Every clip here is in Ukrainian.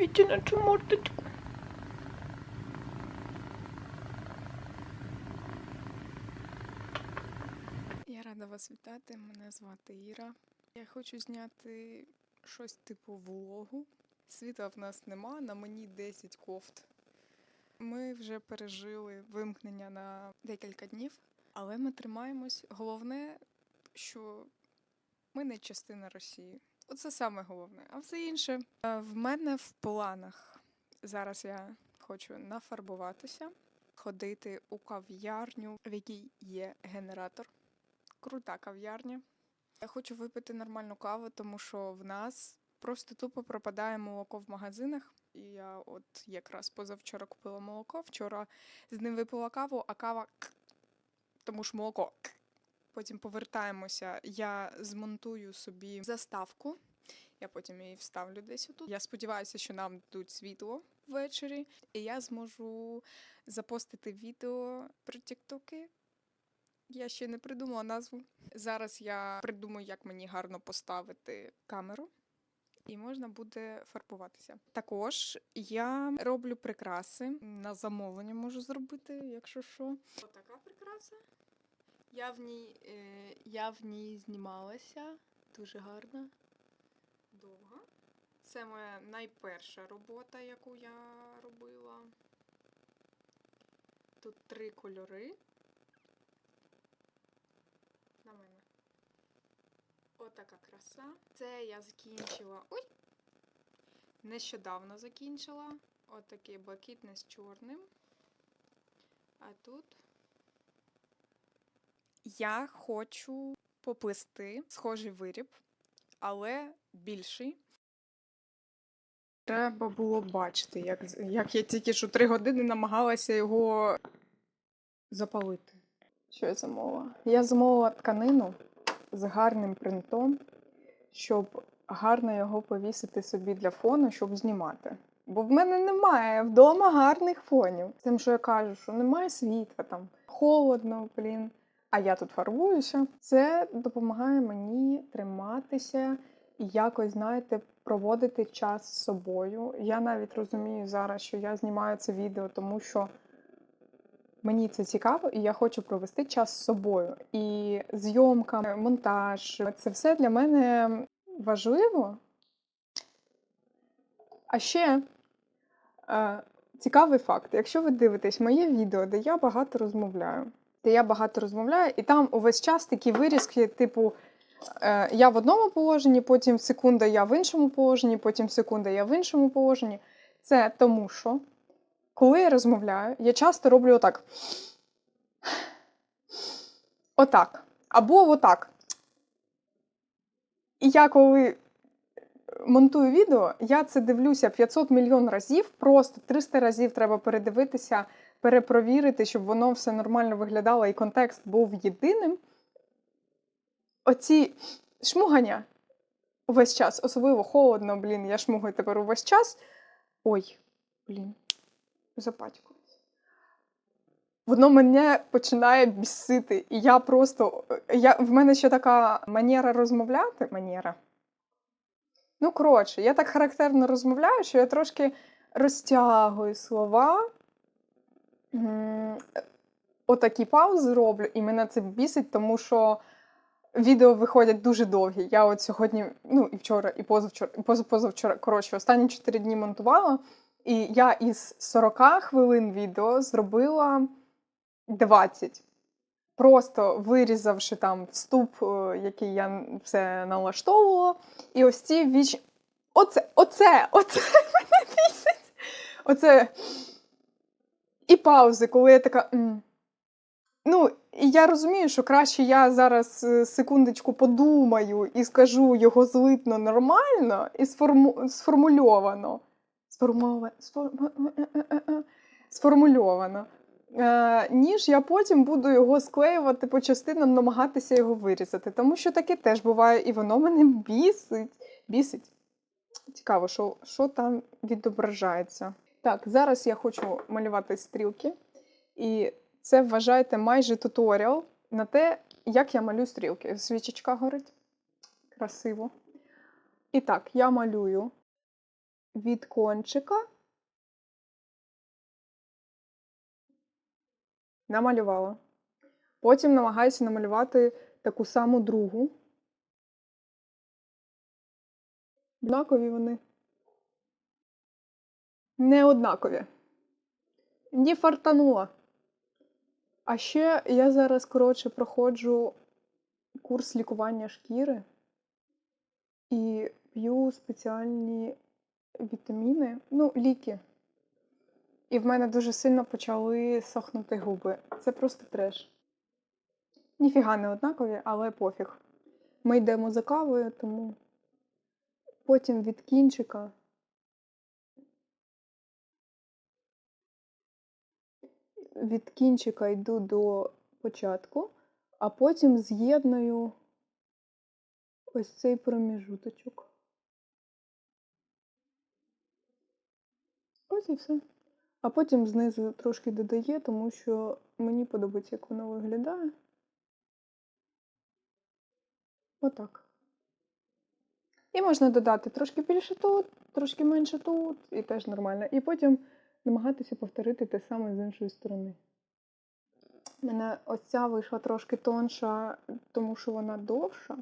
Подивіться на цю мордочку. Я рада вас вітати. Мене звати Іра. Я хочу зняти щось типу влогу. Світла в нас нема, на мені 10 кофт. Ми вже пережили вимкнення на декілька днів, але ми тримаємось. Головне, що ми не частина Росії. Оце саме головне. А все інше е, в мене в планах. Зараз я хочу нафарбуватися, ходити у кав'ярню, в якій є генератор. Крута кав'ярня. Я хочу випити нормальну каву, тому що в нас просто тупо пропадає молоко в магазинах. І я от якраз позавчора купила молоко, вчора з ним випила каву, а кава тому ж молоко. Потім повертаємося. Я змонтую собі заставку. Я потім її вставлю десь отут. Я сподіваюся, що нам дадуть світло ввечері, і я зможу запостити відео про тіктоки. Я ще не придумала назву. Зараз я придумаю, як мені гарно поставити камеру, і можна буде фарбуватися. Також я роблю прикраси. На замовлення можу зробити, якщо що. Отака прикраса. Я в ній, е, я в ній знімалася. Дуже гарна. Довга. Це моя найперша робота, яку я робила. Тут три кольори. На мене. Отака краса. Це я закінчила. Ой! Нещодавно закінчила. Отакий блакитне з чорним. А тут я хочу поплести схожий виріб, але більший. Треба було бачити, як, як я тільки що три години намагалася його запалити. Що я замовила? Я замовила тканину з гарним принтом, щоб гарно його повісити собі для фону, щоб знімати. Бо в мене немає вдома гарних фонів. Тим, що я кажу, що немає світла, там холодно, блін. А я тут фарбуюся. Це допомагає мені триматися і якось, знаєте, проводити час з собою. Я навіть розумію зараз, що я знімаю це відео, тому що мені це цікаво, і я хочу провести час з собою. І зйомка, монтаж це все для мене важливо. А ще е, цікавий факт: якщо ви дивитесь моє відео, де я багато розмовляю, де я багато розмовляю, і там увесь час такі вирізки, типу. е, Я в одному положенні, потім секунда я в іншому положенні, потім секунда я в іншому положенні. Це тому, що коли я розмовляю, я часто роблю отак. Отак. Або отак. І я коли монтую відео, я це дивлюся 500 мільйон разів, просто 300 разів треба передивитися, перепровірити, щоб воно все нормально виглядало і контекст був єдиним. Оці шмугання увесь час, особливо холодно, блін, я шмугаю тепер увесь час. Ой, блін, запатькалась. Воно мене починає бісити. І я просто. Я, в мене ще така манера розмовляти. Манера. Ну, коротше, я так характерно розмовляю, що я трошки розтягую слова. Отакі паузи роблю, і мене це бісить, тому що відео виходять дуже довгі. Я от сьогодні, ну і вчора, і позавчора, і позапозавчора, коротше, останні 4 дні монтувала. І я із 40 хвилин відео зробила 20. Просто вирізавши там вступ, е, який я все налаштовувала. І ось ці віч. Оце, оце, оце мене бісить. Оце. І паузи, коли я така. «М». Ну, і я розумію, що краще я зараз е, секундочку подумаю і скажу його злитно нормально і сформу... сформульовано. Сформовано. Сформульовано. Е, ніж я потім буду його склеювати по частинам, намагатися його вирізати. Тому що таке теж буває, і воно мене бісить. Бісить. Цікаво, що, що там відображається. Так, зараз я хочу малювати стрілки. І це вважайте майже туторіал на те, як я малюю стрілки. Свічечка горить. Красиво. І так, я малюю від кончика намалювала. Потім намагаюся намалювати таку саму другу. Однакові вони. Не однакові. Не фартанула. А ще я зараз, коротше, проходжу курс лікування шкіри і п'ю спеціальні вітаміни, ну, ліки. І в мене дуже сильно почали сохнути губи. Це просто треш. Ніфіга не однакові, але пофіг. Ми йдемо за кавою, тому потім від кінчика. Від кінчика йду до початку, а потім з'єдную ось цей проміжуточок. Ось і все. А потім знизу трошки додає, тому що мені подобається, як воно виглядає. Отак. І можна додати трошки більше тут, трошки менше тут, і теж нормально. І потім намагатися повторити те саме з іншої сторони. У мене ось ця вийшла трошки тонша, тому що вона довша.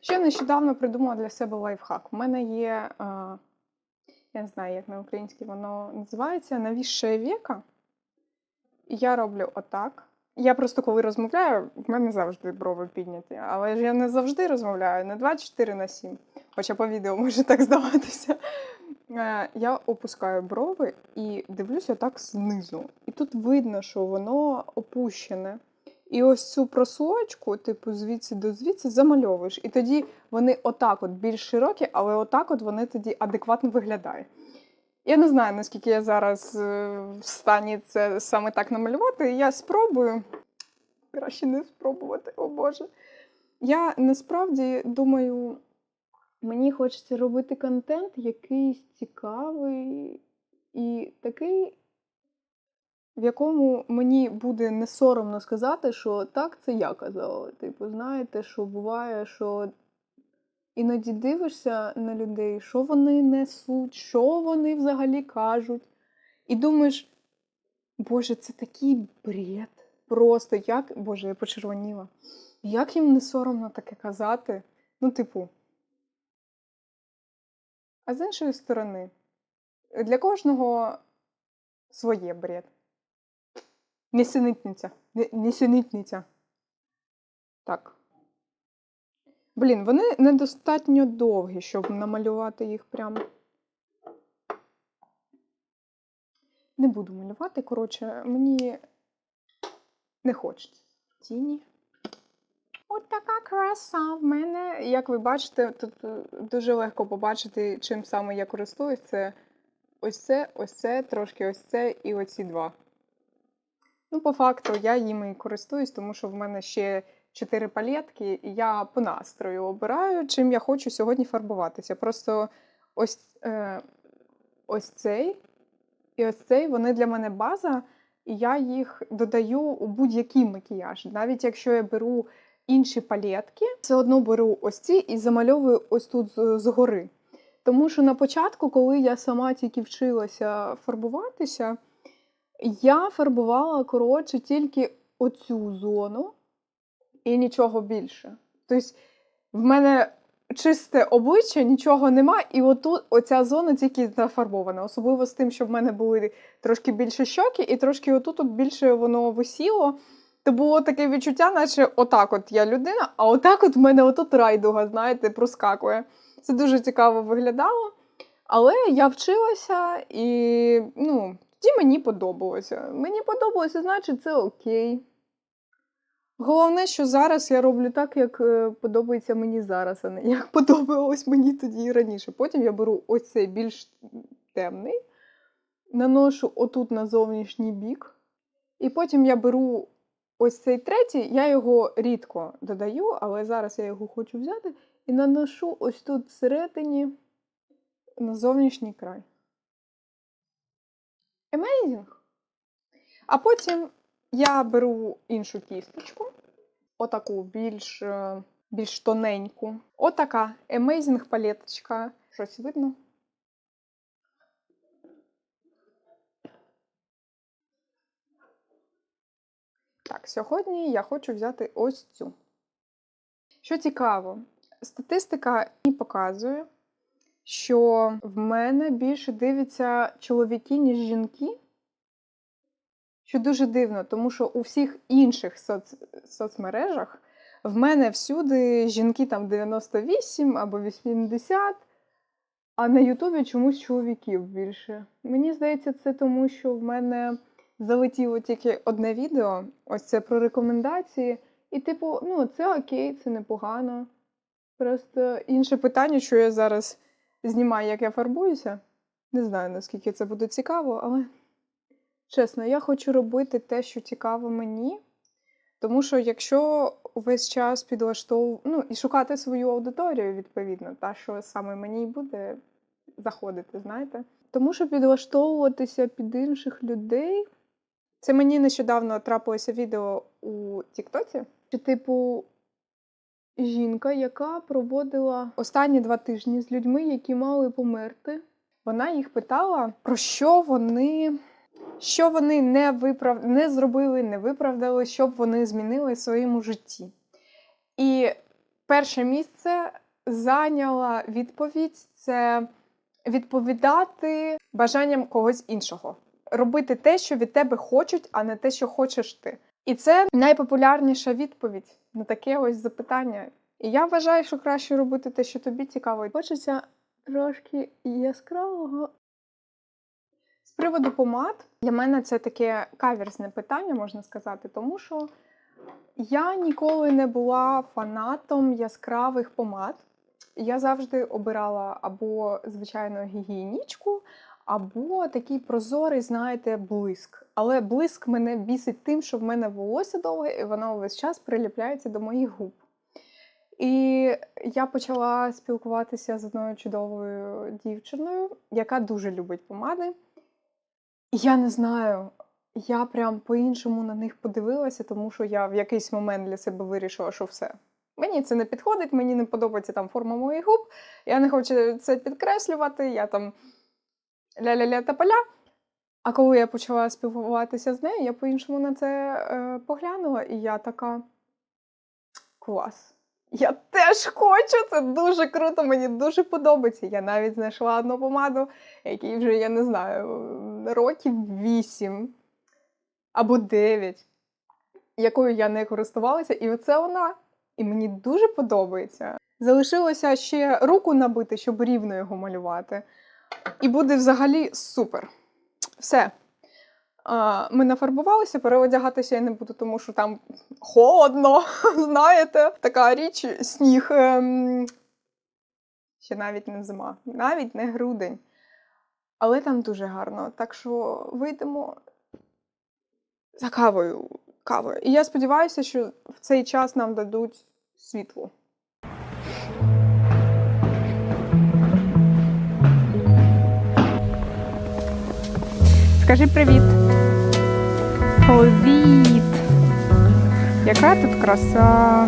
Ще нещодавно придумала для себе лайфхак. У мене є, е, я не знаю, як на українській воно називається, навісше віка. Я роблю отак. Я просто коли розмовляю, в мене завжди брови підняті. Але ж я не завжди розмовляю, не 24 на 7. Хоча по відео може так здаватися. Е, Я опускаю брови і дивлюся так знизу. І тут видно, що воно опущене. І ось цю просочку, типу, звідси до звідси замальовуєш. І тоді вони отак от більш широкі, але отак от вони тоді адекватно виглядають. Я не знаю, наскільки я зараз е, в стані це саме так намалювати. Я спробую. Краще не спробувати, о Боже. Я насправді думаю, мені хочеться робити контент якийсь цікавий і такий, в якому мені буде не соромно сказати, що так, це я казала. Типу, знаєте, що буває, що іноді дивишся на людей, що вони несуть, що вони взагалі кажуть. І думаєш, Боже, це такий бред. Просто як, Боже, я почервоніла. Як їм не соромно таке казати? Ну, типу. А з іншої сторони, для кожного своє бред. Несенітниця. Не- Несенітниця. Так. Блін, вони недостатньо довгі, щоб намалювати їх прямо. Не буду малювати, коротше, мені не хочеться. Тіні. От така краса в мене. Як ви бачите, тут е, дуже легко побачити, чим саме я користуюсь. Це ось це, ось це, трошки ось це і оці два. Ну, по факту, я їми і користуюсь, тому що в мене ще чотири палетки, і я по настрою обираю, чим я хочу сьогодні фарбуватися. Просто ось, е, ось цей і ось цей вони для мене база, і я їх додаю у будь-який макіяж. Навіть якщо я беру інші палетки, все одно беру ось ці і замальовую ось тут згори. Тому що на початку, коли я сама тільки вчилася фарбуватися, я фарбувала, коротше, тільки оцю зону і нічого більше. Тобто, в мене чисте обличчя, нічого нема, і отут оця зона тільки зафарбована. Особливо з тим, що в мене були трошки більше щоки, і трошки отут більше воно висіло. То було таке відчуття, наче отак от я людина, а отак от в мене отут райдуга, знаєте, проскакує. Це дуже цікаво виглядало. Але я вчилася і ну, тоді мені подобалося. Мені подобалося, значить, це окей. Головне, що зараз я роблю так, як е, подобається мені зараз, а не як подобалось мені тоді і раніше. Потім я беру ось цей більш темний, наношу отут на зовнішній бік, і потім я беру ось цей третій, я його рідко додаю, але зараз я його хочу взяти і наношу ось тут всередині на зовнішній край. Amazing! А потім я беру іншу кісточку отаку більш, е, більш тоненьку. Отака Amazing палеточка. Щось видно? Так, сьогодні я хочу взяти ось цю. Що цікаво, статистика мені показує, що в мене більше дивляться чоловіки, ніж жінки. Що дуже дивно, тому що у всіх інших соц... соцмережах в мене всюди жінки там 98 або 80, а на Ютубі чомусь чоловіків більше. Мені здається, це тому, що в мене залетіло тільки одне відео, ось це про рекомендації. І, типу, ну, це окей, це непогано. Просто інше питання, що я зараз знімаю, як я фарбуюся. Не знаю, наскільки це буде цікаво, але чесно, я хочу робити те, що цікаво мені. Тому що якщо увесь час підлаштовувати, ну, і шукати свою аудиторію, відповідно, та, що саме мені буде заходити, знаєте. Тому що підлаштовуватися під інших людей. Це мені нещодавно трапилося відео у Тіктоці, що, типу, жінка, яка проводила останні два тижні з людьми, які мали померти. Вона їх питала, про що вони, що вони не, виправ... не зробили, не виправдали, що б вони змінили в своєму житті. І перше місце зайняла відповідь це відповідати бажанням когось іншого. Робити те, що від тебе хочуть, а не те, що хочеш ти. І це найпопулярніша відповідь на таке ось запитання. І я вважаю, що краще робити те, що тобі цікаво. Хочеться трошки яскравого. Приводу помад, для мене це таке каверсне питання, можна сказати, тому що я ніколи не була фанатом яскравих помад. Я завжди обирала або звичайно гігієнічку, або такий прозорий, знаєте, блиск. Але блиск мене бісить тим, що в мене волосся довге, і воно весь час приліпляється до моїх губ. І я почала спілкуватися з одною чудовою дівчиною, яка дуже любить помади. Я не знаю, я прям по-іншому на них подивилася, тому що я в якийсь момент для себе вирішила, що все. Мені це не підходить, мені не подобається там форма моїх губ, я не хочу це підкреслювати, я там ля-ля-ля та поля. А коли я почала спілкуватися з нею, я по-іншому на це е, поглянула, і я така клас. Я теж хочу, це дуже круто, мені дуже подобається. Я навіть знайшла одну помаду, якій вже, я не знаю, років 8 або 9, якою я не користувалася, і оце вона. І мені дуже подобається. Залишилося ще руку набити, щоб рівно його малювати. І буде взагалі супер. Все. Ми нафарбувалися, переодягатися я не буду, тому що там холодно, знаєте, така річ, сніг. Ем... Ще навіть не зима, навіть не грудень. Але там дуже гарно. Так що вийдемо за кавою. кавою. І я сподіваюся, що в цей час нам дадуть світло. Скажи привіт. Привіт. Яка тут краса.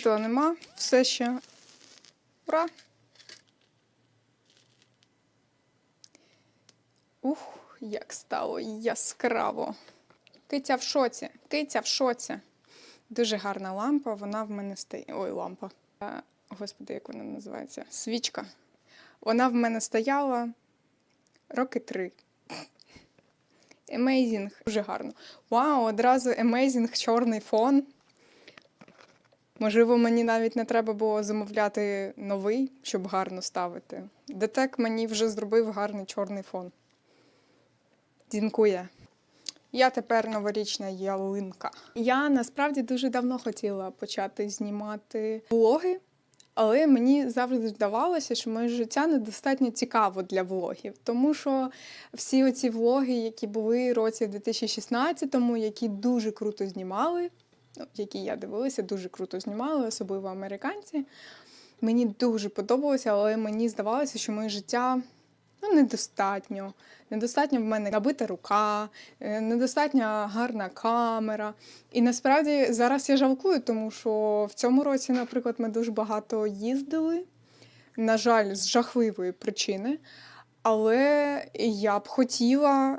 Світла нема, все ще. Ура! Ух, як стало яскраво. Киця в шоці, киця в шоці. Дуже гарна лампа, вона в мене стоїть. Ой, лампа. Е, Господи, як вона називається? Свічка. Вона в мене стояла роки три. Amazing. Дуже гарно. Вау, одразу amazing чорний фон. Можливо, мені навіть не треба було замовляти новий, щоб гарно ставити. Детек мені вже зробив гарний чорний фон. Дінкує. Я тепер новорічна ялинка. Я насправді дуже давно хотіла почати знімати влоги, Але мені завжди здавалося, що моє життя недостатньо цікаво для влогів, тому що всі оці влоги, які були році в 2016-му, які дуже круто знімали, які я дивилася, дуже круто знімали, особливо американці. Мені дуже подобалося, але мені здавалося, що моє життя ну, недостатньо. Недостатньо в мене набита рука, е, недостатньо гарна камера. І насправді зараз я жалкую, тому що в цьому році, наприклад, ми дуже багато їздили. На жаль, з жахливої причини. Але я б хотіла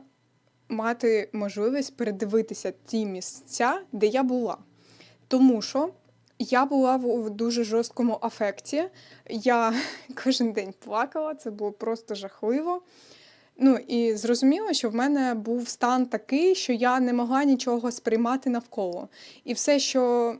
мати можливість передивитися ті місця, де я була. Тому що я була в дуже жорсткому афекті. Я кожен день плакала, це було просто жахливо. Ну і зрозуміло, що в мене був стан такий, що я не могла нічого сприймати навколо. І все, що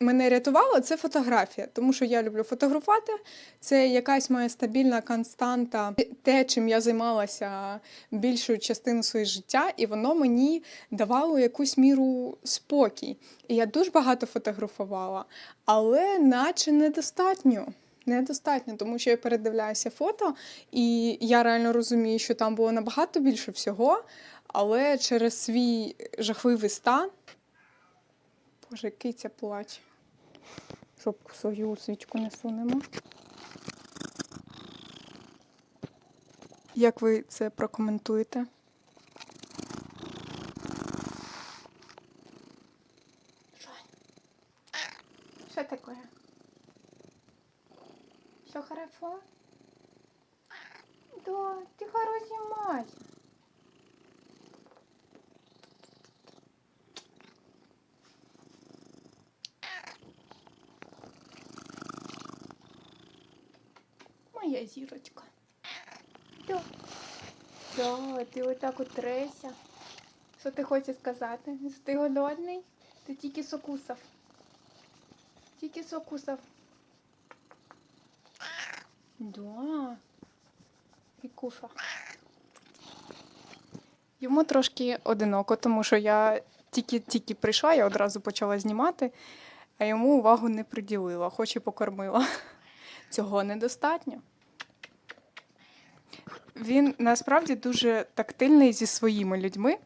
мене рятувало, це фотографія, тому що я люблю фотографувати. Це якась моя стабільна константа, те, чим я займалася більшу частину свого життя, і воно мені давало якусь міру спокій. І я дуже багато фотографувала, але наче недостатньо. Недостатньо, тому що я передивляюся фото, і я реально розумію, що там було набагато більше всього, але через свій жахливий стан. Боже, киця плаче. Щоб свою свічку не сунемо. Як ви це прокоментуєте? Що таке? Все хорошо? Да, ты хороший мать. Моя зірочка. Да. Да, ти отак от треся. Що ти хочеш сказати? Що ти голодний? Ти тільки сокусав. Тільки сокусав. Да. І куша. Йому трошки одиноко, тому що я тільки-тільки прийшла, я одразу почала знімати, а йому увагу не приділила, хоч і покормила. Цього недостатньо. Він насправді дуже тактильний зі своїми людьми,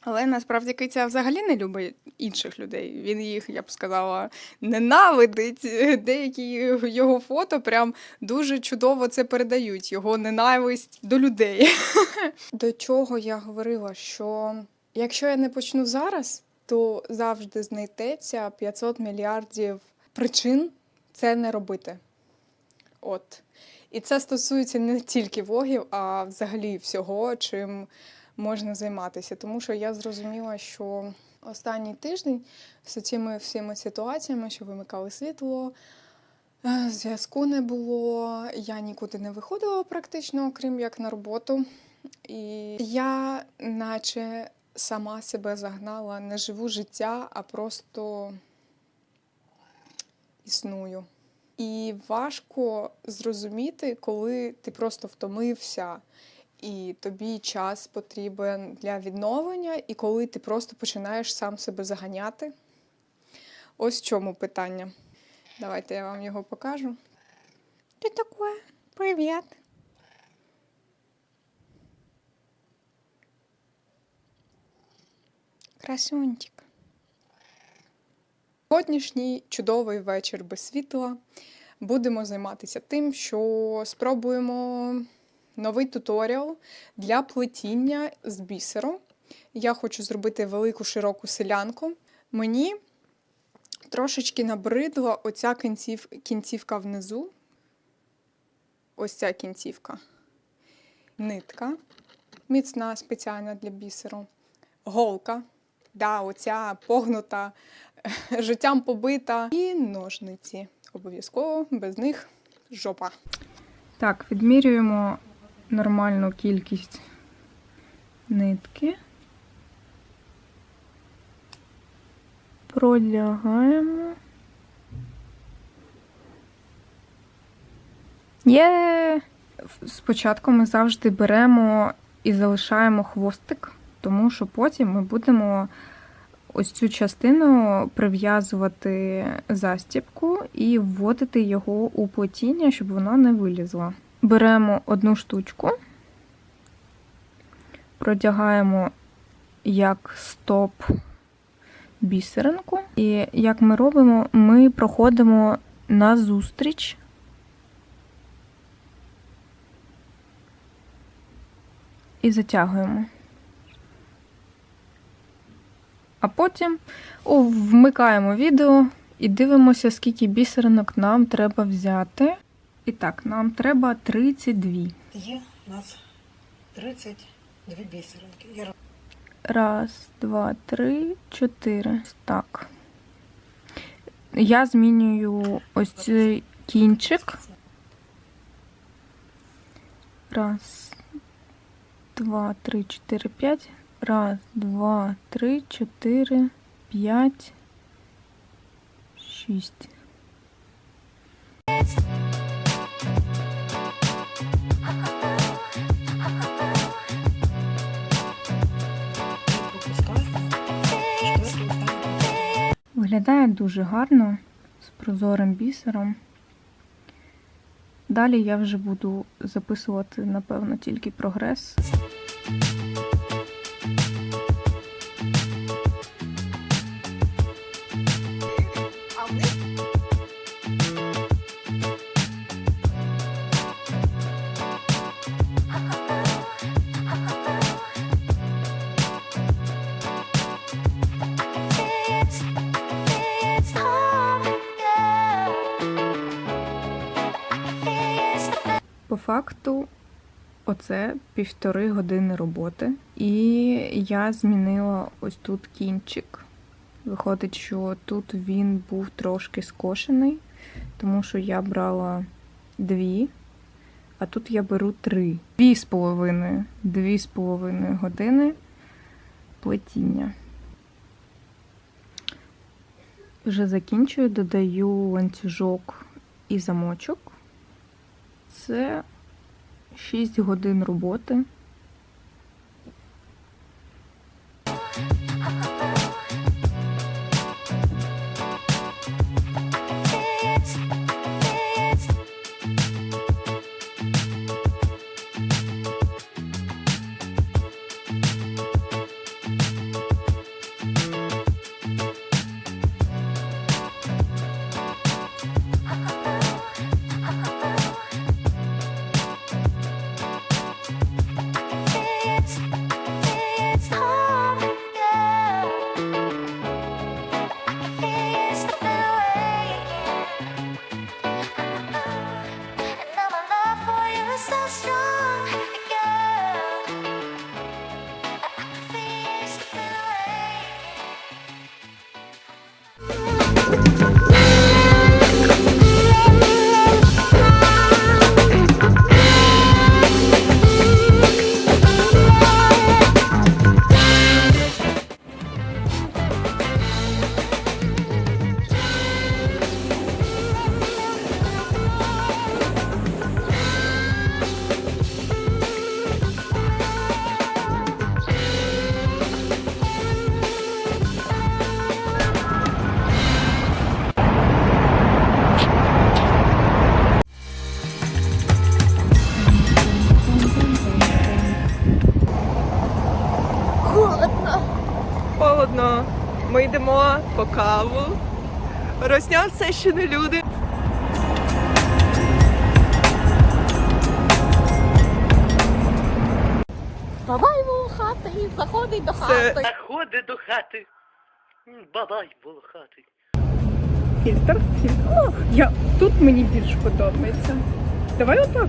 але насправді киця взагалі не любить інших людей. Він їх, я б сказала, ненавидить. Деякі його фото прям дуже чудово це передають, його ненависть до людей. До чого я говорила, що якщо я не почну зараз, то завжди знайдеться 500 мільярдів причин це не робити. От. І це стосується не тільки влогів, а взагалі всього, чим можна займатися. Тому що я зрозуміла, що останній тиждень з цими всіма ситуаціями, що вимикали світло, е, зв'язку не було, я нікуди не виходила практично, крім як на роботу. І я, наче сама себе загнала, не живу життя, а просто існую. І важко зрозуміти, коли ти просто втомився, і тобі час потрібен для відновлення, і коли ти просто починаєш сам себе заганяти. Ось в чому питання. Давайте я вам його покажу. Що таке? Привіт. Красунчик. Сьогоднішній чудовий вечір без світла. Будемо займатися тим, що спробуємо новий туторіал для плетіння з бісеру. Я хочу зробити велику широку селянку. Мені трошечки набридла оця кінців, кінцівка внизу. Ось ця кінцівка. Нитка міцна спеціальна для бісеру. Голка. Да, оця погнута, життям побита. І ножниці. Обов'язково без них жопа. Так, відмірюємо нормальну кількість нитки. Продягаємо. Є! Спочатку ми завжди беремо і залишаємо хвостик, тому що потім ми будемо ось цю частину прив'язувати застібку і вводити його у плетіння, щоб вона не вилізла. Беремо одну штучку, продягаємо як стоп бісеринку. І як ми робимо, ми проходимо назустріч і затягуємо. А потім вмикаємо відео і дивимося, скільки бісеринок нам треба взяти. І так, нам треба 32. Є у нас 32 бісеринки. Я Раз, два, три, чотири. Так. Я змінюю ось цей кінчик. Раз, два, три, чотири, п'ять. Раз, два, три, чотири, п'ять, шість. Виглядає дуже гарно з прозорим бісером. Далі я вже буду записувати, напевно, тільки прогрес. Факту, оце півтори години роботи, і я змінила ось тут кінчик. Виходить, що тут він був трошки скошений, тому що я брала дві, а тут я беру три. Дві з половиною, дві з половиною години плетіння. Вже закінчую, додаю ланцюжок і замочок. Це 6 годин роботи. Не люди. Бабай волохатий заходить до хати. Заходи до хати. Бабай волохатий. Фільтр. Фільтр. О, я... Тут мені більш подобається. Давай отак.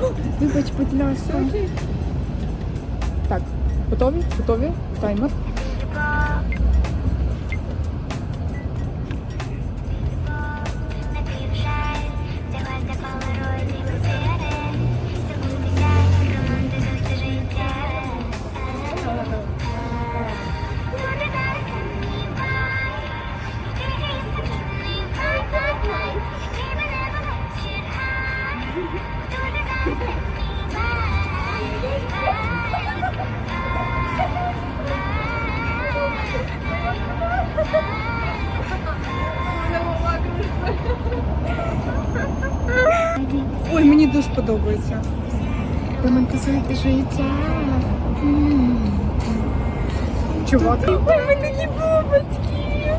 Вибач, будь ласка. Так, готові? Готові? Таймер. 감사합니다. Подобається. Романтизуєте життя. Чувак. Ой, ми такі бубочки.